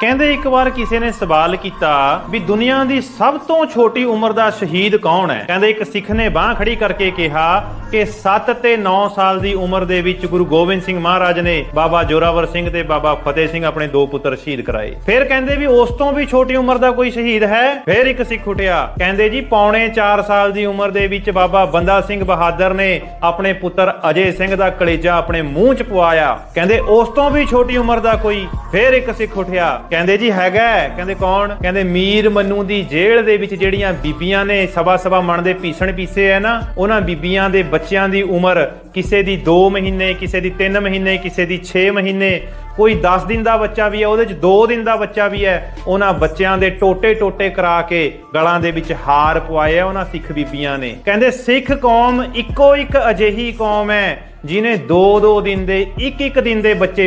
ਕਹਿੰਦੇ ਇੱਕ ਵਾਰ ਕਿਸੇ ਨੇ ਸਵਾਲ ਕੀਤਾ ਵੀ ਦੁਨੀਆ ਦੀ ਸਭ ਤੋਂ ਛੋਟੀ ਉਮਰ ਦਾ ਸ਼ਹੀਦ ਕੌਣ ਹੈ? ਕਹਿੰਦੇ ਇੱਕ ਸਿੱਖ ਨੇ ਬਾਹ ਖੜੀ ਕਰਕੇ ਕਿਹਾ ਕਿ 7 ਤੇ 9 ਸਾਲ ਦੀ ਉਮਰ ਦੇ ਵਿੱਚ ਗੁਰੂ ਗੋਬਿੰਦ ਸਿੰਘ ਮਹਾਰਾਜ ਨੇ ਬਾਬਾ ਜੋਰਾਵਰ ਸਿੰਘ ਤੇ ਬਾਬਾ ਫਤਿਹ ਸਿੰਘ ਆਪਣੇ ਦੋ ਪੁੱਤਰ ਸ਼ਹੀਦ ਕਰਾਏ। ਫਿਰ ਕਹਿੰਦੇ ਵੀ ਉਸ ਤੋਂ ਵੀ ਛੋਟੀ ਉਮਰ ਦਾ ਕੋਈ ਸ਼ਹੀਦ ਹੈ? ਫਿਰ ਇੱਕ ਸਿੱਖ ਉੱਠਿਆ, ਕਹਿੰਦੇ ਜੀ ਪੌਣੇ 4 ਸਾਲ ਦੀ ਉਮਰ ਦੇ ਵਿੱਚ ਬਾਬਾ ਬੰਦਾ ਸਿੰਘ ਬਹਾਦਰ ਨੇ ਆਪਣੇ ਪੁੱਤਰ ਅਜੇ ਸਿੰਘ ਦਾ ਕਲੇਜਾ ਆਪਣੇ ਮੂੰਹ 'ਚ ਪਵਾਇਆ। ਕਹਿੰਦੇ ਉਸ ਤੋਂ ਵੀ ਛੋਟੀ ਉਮਰ ਦਾ ਕੋਈ। ਫਿਰ ਇੱਕ ਸਿੱਖ ਉੱਠਿਆ ਕਹਿੰਦੇ ਜੀ ਹੈਗਾ ਕਹਿੰਦੇ ਕੌਣ? ਕਹਿੰਦੇ ਮੀਰ ਮੰਨੂ ਦੀ ਜੇਲ੍ਹ ਦੇ ਵਿੱਚ ਜਿਹੜੀਆਂ ਬੀਬੀਆਂ ਨੇ ਸਵਾ ਸਵਾ ਮਣ ਦੇ ਪੀਸਣ ਪੀਸੇ ਹੈ ਨਾ, ਉਹਨਾਂ ਬੀਬੀਆਂ ਦੇ ਬੱਚਿਆਂ ਦੀ ਉਮਰ ਕਿਸੇ ਦੀ 2 ਮਹੀਨੇ, ਕਿਸੇ ਦੀ 3 ਮਹੀਨੇ, ਕਿਸੇ ਦੀ 6 ਮਹੀਨੇ, ਕੋਈ 10 ਦਿਨ ਦਾ ਬੱਚਾ ਵੀ ਹੈ, ਉਹਦੇ 'ਚ 2 ਦਿਨ ਦਾ ਬੱਚਾ ਵੀ ਹੈ, ਉਹਨਾਂ ਬੱਚਿਆਂ ਦੇ ਟੋਟੇ ਟੋਟੇ ਕਰਾ ਕੇ ਗਲਾਂ ਦੇ ਵਿੱਚ ਹਾਰ ਪਵਾਏ ਆ ਉਹਨਾਂ ਸਿੱਖ ਬੀਬੀਆਂ ਨੇ। ਕਹਿੰਦੇ ਸਿੱਖ ਕੌਮ ਇੱਕੋ ਇੱਕ ਅਜਿਹੀ ਕੌਮ ਹੈ ਜਿਨੇ 2-2 ਦਿਨ ਦੇ, ਇੱਕ ਇੱਕ ਦਿਨ ਦੇ ਬੱਚੇ